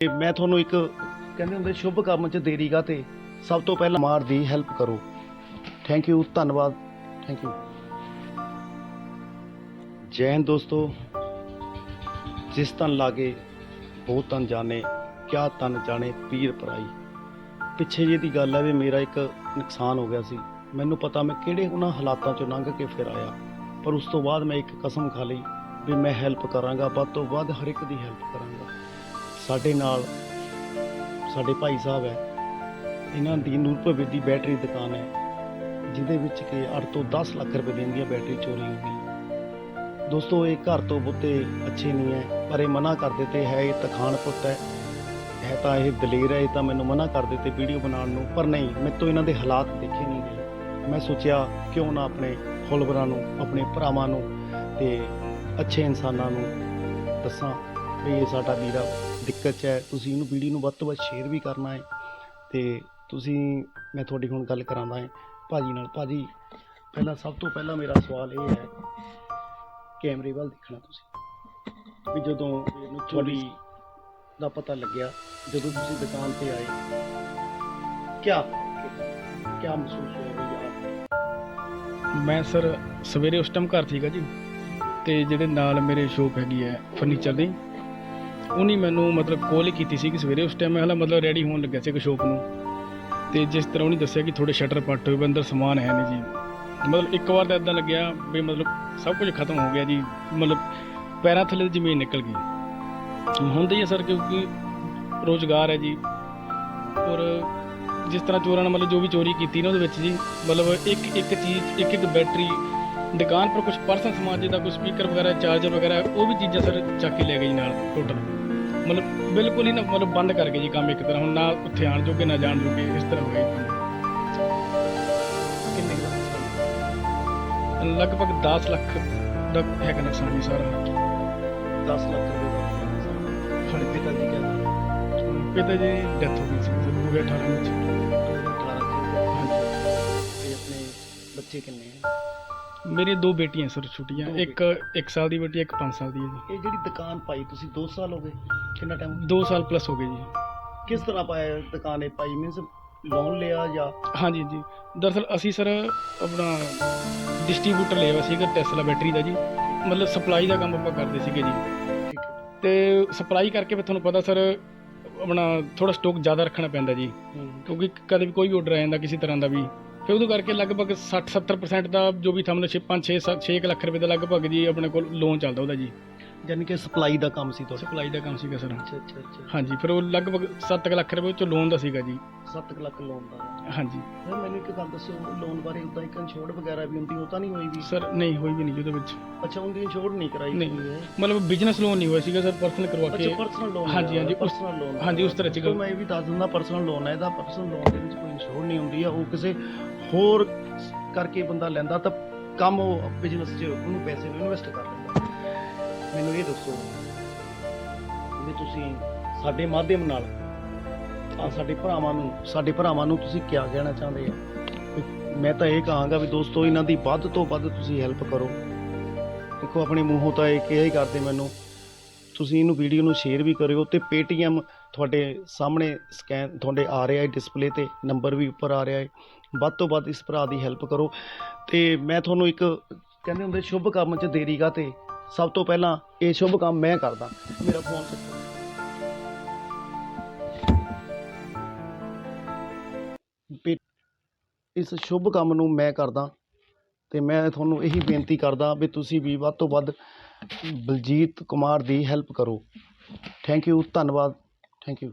ਤੇ ਮੈਂ ਤੁਹਾਨੂੰ ਇੱਕ ਕਹਿੰਦੇ ਹੁੰਦੇ ਸ਼ੁਭ ਕੰਮ 'ਚ ਦੇਰੀਗਾ ਤੇ ਸਭ ਤੋਂ ਪਹਿਲਾਂ ਮਾਰ ਦੀ ਹੈਲਪ ਕਰੋ। ਥੈਂਕ ਯੂ ਧੰਨਵਾਦ। ਥੈਂਕ ਯੂ ਜੈ ਹਿੰਦ ਦੋਸਤੋ। ਜਿਸ ਤਨ ਲਾਗੇ ਬਹੁਤ ਤਨ ਜਾਣੇ, ਕਿਆ ਤਨ ਜਾਣੇ ਪੀਰ ਪਰਾਈ। ਪਿੱਛੇ ਜੇ ਦੀ ਗੱਲ ਹੈ ਵੀ ਮੇਰਾ ਇੱਕ ਨੁਕਸਾਨ ਹੋ ਗਿਆ ਸੀ। ਮੈਨੂੰ ਪਤਾ ਮੈਂ ਕਿਹੜੇ ਉਹਨਾਂ ਹਾਲਾਤਾਂ ਚੋਂ ਲੰਘ ਕੇ ਫਿਰ ਆਇਆ। ਪਰ ਉਸ ਤੋਂ ਬਾਅਦ ਮੈਂ ਇੱਕ ਕਸਮ ਖਾ ਲਈ ਵੀ ਮੈਂ ਹੈਲਪ ਕਰਾਂਗਾ, ਵੱਧ ਤੋਂ ਵੱਧ ਹਰ ਇੱਕ ਦੀ ਹੈਲਪ ਕਰਾਂਗਾ। ਸਾਡੇ ਨਾਲ ਸਾਡੇ ਭਾਈ ਸਾਹਿਬ ਹੈ। ਇਹਨਾਂ ਦੀ ਨੂਰਪੁਰ ਦੀ ਬੈਟਰੀ ਦੁਕਾਨ ਹੈ, ਜਿਹਦੇ ਵਿੱਚ ਕਿ 8 ਤੋਂ 10 ਲੱਖ ਰੁਪਏ ਦੀਆਂ ਦੀਆਂ ਬੈਟਰੀ ਚੋਰੀ ਹੋ ਗਈ। ਦੋਸਤੋ, ਇਹ ਘਰ ਤੋਂ ਬਹੁਤੇ ਅੱਛੇ ਨਹੀਂ ਹੈ, ਪਰ ਇਹ ਮਨਾ ਕਰ ਦਿੱਤੇ, ਹੈ ਇਹ ਤਖਾਨ ਪੁੱਤ ਹੈ ਹੈ ਤਾਂ ਇਹ ਦਲੇਰ ਹੈ, ਇਹ ਤਾਂ ਮੈਨੂੰ ਮਨਾ ਕਰ ਦਿੱਤੇ ਵੀਡੀਓ ਬਣਾਉਣ ਨੂੰ, ਪਰ ਨਹੀਂ, ਮੇਰੇ ਤੋਂ ਇਹਨਾਂ ਦੇ ਹਾਲਾਤ ਦੇਖੇ ਨਹੀਂ ਗਏ। ਮੈਂ ਸੋਚਿਆ, ਕਿਉਂ ਨਾ ਆਪਣੇ ਫੋਲੋਵਰਾਂ ਨੂੰ, ਆਪਣੇ ਭਰਾਵਾਂ ਨੂੰ ਤੇ ਅੱਛੇ ਇਨਸਾਨਾਂ ਨੂੰ ਦੱਸਾਂ। ਵੀ ਇਹ ਸਾਡਾ ਵੀਰਾ ਦਿੱਕਤ 'ਚ ਹੈ। ਤੁਸੀਂ ਇਹਨੂੰ ਵੀਡੀਓ ਨੂੰ ਵੱਧ ਤੋਂ ਵੱਧ ਸ਼ੇਅਰ ਵੀ ਕਰਨਾ ਹੈ ਤੇ ਤੁਸੀਂ, ਮੈਂ ਤੁਹਾਡੀ ਹੁਣ ਗੱਲ ਕਰਾਂਦਾ ਹਾਂ। ਭਾਜੀ ਨਾਲ, ਭਾਜੀ, ਪਹਿਲਾਂ ਸਭ ਤੋਂ ਪਹਿਲਾਂ ਮੇਰਾ ਸਵਾਲ ਇਹ ਹੈ, ਕੈਮਰੇ ਵੱਲ ਦੇਖਣਾ ਤੁਸੀਂ। ਵੀ ਜਦੋਂ ਮੈਨੂੰ ਚੋਰੀ ਦਾ ਪਤਾ ਲੱਗਿਆ, ਜਦੋਂ ਤੁਸੀਂ ਦੁਕਾਨ ਤੇ ਆਏ, ਕਿਆ ਕਿਆ ਮਹਿਸੂਸ ਹੋਇਆ ਯਾਰ? ਮੈਂ ਸਰ, ਸਵੇਰੇ ਉਸ ਟਾਈਮ ਘਰ ਸੀਗਾ ਜੀ, ਤੇ ਜਿਹੜੇ ਨਾਲ ਮੇਰੇ ਸ਼ੋਪ ਹੈਗੀ ਹੈ ਫਰਨੀਚਰ ਦੀ ਉਹਨੇ ਮੈਨੂੰ ਮਤਲਬ ਕਾਲ ਹੀ ਕੀਤੀ ਸੀ ਕਿ ਸਵੇਰੇ। ਉਸ ਟਾਈਮ ਮੈਂ ਹਲਾ ਮਤਲਬ ਰੈਡੀ ਹੋਣ ਲੱਗਿਆ ਸੀ ਕਿ ਸ਼ੋਪ ਨੂੰ। ਤੇ ਜਿਸ ਤਰ੍ਹਾਂ ਉਹਨੇ ਦੱਸਿਆ ਕਿ ਥੋੜੇ ਸ਼ਟਰ ਪੱਟ ਹੋਏ ਵੀ ਅੰਦਰ ਸਮਾਨ ਹੈ ਨਹੀਂ ਜੀ। ਮਤਲਬ ਇੱਕ ਵਾਰ ਤਾਂ ਇਦਾਂ ਲੱਗਿਆ ਵੀ ਮਤਲਬ ਸਭ ਕੁਝ ਖਤਮ ਹੋ ਗਿਆ ਜੀ। ਮਤਲਬ ਪੈਰਾਂ ਥੱਲੇ ਦੀ ਜ਼ਮੀਨ ਨਿਕਲ ਗਈ। ਹੁੰਦਾ ਹੀ ਹੈ ਸਰ ਕਿਉਂਕਿ ਰੋਜ਼ਗਾਰ ਹੈ ਜੀ। ਔਰ ਜਿਸ ਤਰ੍ਹਾਂ ਚੋਰਾਂ ਨੇ ਮਤਲਬ ਜੋ ਵੀ ਚੋਰੀ ਕੀਤੀ ਨਾ ਉਹਦੇ ਵਿੱਚ ਜੀ, ਮਤਲਬ ਇੱਕ ਇੱਕ ਚੀਜ਼, ਇੱਕ ਇੱਕ ਬੈਟਰੀ ਦੁਕਾਨ ਪਰ ਕੁਝ ਪਰਸਨਲ ਸਮਾਨ ਜਿੱਦਾਂ ਕੋਈ ਸਪੀਕਰ ਵਗੈਰਾ ਚਾਰਜਰ ਵਗੈਰਾ, ਉਹ ਵੀ ਚੀਜ਼ਾਂ ਸਰ ਚੱਕ ਕੇ ਲੈ ਗਏ ਜੀ ਨਾਲ ਟੋਟਲ ਮਤਲਬ ਬਿਲਕੁਲ ਹੀ ਨਾ ਮਤਲਬ ਬੰਦ ਕਰ ਗਏ ਜੀ ਕੰਮ ਇੱਕ ਤਰ੍ਹਾਂ ਹੁਣ ਨਾ ਉੱਥੇ ਆਣ ਜੋਗੇ ਨਾ ਜਾਣ ਜੋਗੇ ਇਸ ਤਰ੍ਹਾਂ ਹੋ ਗਿਆ। ਕਿੰਨੇ ਕੁ ਦਾ ਨੁਕਸਾਨ? ਲਗਭਗ 10 ਲੱਖ ਦਾ ਹੈਗਾ ਨੁਕਸਾਨ ਜੀ ਸਾਰਾ 10 ਲੱਖ ਰੁਪਏ ਦਾ। ਸਾਡੇ ਪਿਤਾ ਜੀ ਕਹਿੰਦੇ ਪਿਤਾ ਜੀ ਡੈਥ ਹੋ ਗਈ ਸੀ ਸਰ 2018 ਵਿੱਚ 2018 ਚ ਹਾਂਜੀ ਤੇ ਆਪਣੇ ਬੱਚੇ ਕਿੰਨੇ ਆ ਮੇਰੀਆਂ ਦੋ ਬੇਟੀਆਂ ਸਰ ਛੋਟੀਆਂ ਦੋ ਇੱਕ 1 ਸਾਲ ਦੀ ਬੇਟੀ ਇੱਕ 5 ਸਾਲ ਦੀ ਹੈ ਜੀ। ਇਹ ਜਿਹੜੀ ਦੁਕਾਨ ਪਾਈ ਤੁਸੀਂ 2 ਸਾਲ ਹੋ ਗਏ ਕਿੰਨਾ ਟਾਈਮ 2 ਸਾਲ ਪਲੱਸ ਹੋ ਗਏ ਜੀ। ਕਿਸ ਤਰ੍ਹਾਂ ਪਾਇਆ ਦੁਕਾਨ ਇਹ ਪਾਈ? ਮੀਨਸ ਲੋਨ ਲਿਆ ਜਾਂ? ਹਾਂਜੀ ਜੀ। ਦਰਅਸਲ ਅਸੀਂ ਸਰ ਆਪਣਾ ਡਿਸਟ੍ਰੀਬਿਊਟਰ ਲਿਆ ਹੋਇਆ ਸੀਗਾ ਟੈਸਲਾ ਬੈਟਰੀ ਦਾ ਜੀ। ਮਤਲਬ ਸਪਲਾਈ ਦਾ ਕੰਮ ਆਪਾਂ ਕਰਦੇ ਸੀਗੇ ਜੀ। ਠੀਕ ਹੈ। ਤੇ ਸਪਲਾਈ ਕਰਕੇ ਫਿਰ ਤੁਹਾਨੂੰ ਪਤਾ ਸਰ ਆਪਣਾ ਥੋੜਾ ਸਟਾਕ ਜ਼ਿਆਦਾ ਰੱਖਣਾ ਪੈਂਦਾ ਜੀ। ਹੂੰ। ਕਿਉਂਕਿ ਕਦੇ ਵੀ ਕੋਈ ਆਰਡਰ ਆ ਜਾਂਦਾ ਕਿਸੇ ਤਰ੍ਹਾਂ ਦਾ ਵੀ। ਫਿਰ ਉਹਦੇ ਕਰਕੇ ਲਗਭਗ 60 70% ਦਾ ਜੋ ਵੀ ਤੁਹਾਨੂੰ 6 5 6 6 ਲੱਖ ਰੁਪਏ ਦਾ ਲਗਭਗ ਜੀ ਆਪਣੇ ਕੋਲ ਲੋਨ ਚੱਲਦਾ ਉਹਦਾ ਜੀ। ਯਾਨੀ ਕਿ ਸਪਲਾਈ ਦਾ ਕੰਮ ਸੀ ਤੁਹਾਡਾ। ਸਪਲਾਈ ਦਾ ਕੰਮ ਸੀਗਾ ਸਰ ਅੱਛਾ ਅੱਛਾ ਅੱਛਾ। ਹਾਂਜੀ ਫਿਰ ਉਹ ਲਗਭਗ 7 ਲੱਖ ਰੁਪਏ ਚੋਂ ਲੋਨ ਦਾ ਸੀਗਾ ਜੀ। 7 ਲੱਖ ਲੋਨ ਦਾ। ਹਾਂਜੀ। ਫਿਰ ਮੈਨੂੰ ਇੱਕ ਗੱਲ ਦੱਸੋ ਲੋਨ ਬਾਰੇ ਉਦਾਂ ਇੱਕ ਇੰਸ਼ੋਰਡ ਵਗੈਰਾ ਵੀ ਹੁੰਦੀ ਉਹ ਤਾਂ ਨਹੀਂ ਹੋਈ ਵੀ? ਸਰ ਨਹੀਂ ਹੋਈ ਵੀ ਨਹੀਂ ਜੀ ਉਹਦੇ ਵਿੱਚ। ਅੱਛਾ ਉਹਦੀ ਇੰਸ਼ੋਰਡ ਨਹੀਂ ਕਰਾਈ ਨਹੀਂ। ਹੋਈ ਹੈ। ਮਤਲਬ ਬਿਜ਼ਨਸ ਲੋਨ ਨਹੀਂ ਹੋਇਆ ਸੀਗਾ ਸਰ ਪਰਸਨਲ ਕਰਵਾ ਕੇ। ਅੱਛਾ ਪਰਸਨਲ ਲੋਨ ਹਾਂਜੀ, ਹਾਂਜੀ, ਪਰਸਨਲ ਲੋਨ ਹਾਂਜੀ, ਉਸ ਤਰ੍ਹਾਂ 'ਚ ਗੱਲ- ਮੈਂ ਇਹ ਵੀ ਦੱਸ ਦਿੰਦਾ ਪਰਸਨਲ ਲੋਨ ਹੈ ਇਹਦਾ ਪਰਸਨਲ ਲੋਨ ਦੇ ਵਿੱਚ ਕੋਈ ਇੰਸ਼ੋਰ ਨਹੀਂ ਹੁੰਦੀ ਆ ਉਹ ਕਿਸੇ ਹੋਰ ਕਰਕੇ ਬੰਦਾ ਲੈਂਦਾ ਤਾਂ ਕੰਮ ਉਹ ਬਿਜ਼ਨਸ 'ਚ ਉਹਨੂੰ ਪੈਸੇ ਨੂੰ ਇਨਵੈਸਟ ਕਰ ਲੈਂਦਾ। ਮੈਨੂੰ ਇਹ ਦੱਸੋ ਵੀ ਤੁਸੀਂ ਸਾਡੇ ਮਾਧਿਅਮ ਨਾਲ ਆ ਸਾਡੇ ਭਰਾਵਾਂ ਨੂੰ, ਸਾਡੇ ਭਰਾਵਾਂ ਨੂੰ ਤੁਸੀਂ ਕੀ ਕਹਿਣਾ ਚਾਹੁੰਦੇ ਆ? ਮੈਂ ਤਾਂ ਇਹ ਕਹਾਂਗਾ ਵੀ ਦੋਸਤੋ, ਇਹਨਾਂ ਦੀ ਵੱਧ ਤੋਂ ਵੱਧ ਤੁਸੀਂ ਹੈਲਪ ਕਰੋ। ਦੇਖੋ, ਆਪਣੇ ਮੂੰਹੋਂ ਤਾਂ ਇਹ ਕਿਹਾ ਹੀ ਕਰਦੇ ਮੈਨੂੰ। ਤੁਸੀਂ ਇਹਨੂੰ ਵੀਡੀਓ ਨੂੰ ਸ਼ੇਅਰ ਵੀ ਕਰਿਓ ਤੇ Paytm ਤੁਹਾਡੇ ਸਾਹਮਣੇ ਸਕੈਨ ਤੁਹਾਡੇ ਆ ਰਿਹਾ ਹੈ ਡਿਸਪਲੇ ਤੇ ਨੰਬਰ ਵੀ ਉੱਪਰ ਆ ਰਿਹਾ ਹੈ। ਵੱਧ ਤੋਂ ਵੱਧ ਇਸ ਭਰਾ ਦੀ ਹੈਲਪ ਕਰੋ। ਤੇ ਮੈਂ ਤੁਹਾਨੂੰ ਇੱਕ, ਕਹਿੰਦੇ ਹੁੰਦੇ, ਸ਼ੁਭ ਕੰਮ 'ਚ ਦੇਰੀਗਾ ਤੇ ਸਭ ਤੋਂ ਪਹਿਲਾਂ ਇਹ ਸ਼ੁਭ ਕੰਮ ਮੈਂ ਕਰਦਾ। ਮੇਰਾ ਫੋਨ ਚੱਕੋ ਇਸ ਸ਼ੁਭ ਕੰਮ ਨੂੰ ਮੈਂ ਕਰਦਾ ਤੇ ਮੈਂ ਤੁਹਾਨੂੰ ਇਹੀ ਬੇਨਤੀ ਕਰਦਾ ਵੀ ਤੁਸੀਂ ਵੀ ਵੱਧ ਤੋਂ ਵੱਧ ਬਲਜੀਤ ਕੁਮਾਰ ਦੀ ਹੈਲਪ ਕਰੋ। ਥੈਂਕ ਯੂ ਧੰਨਵਾਦ। Thank you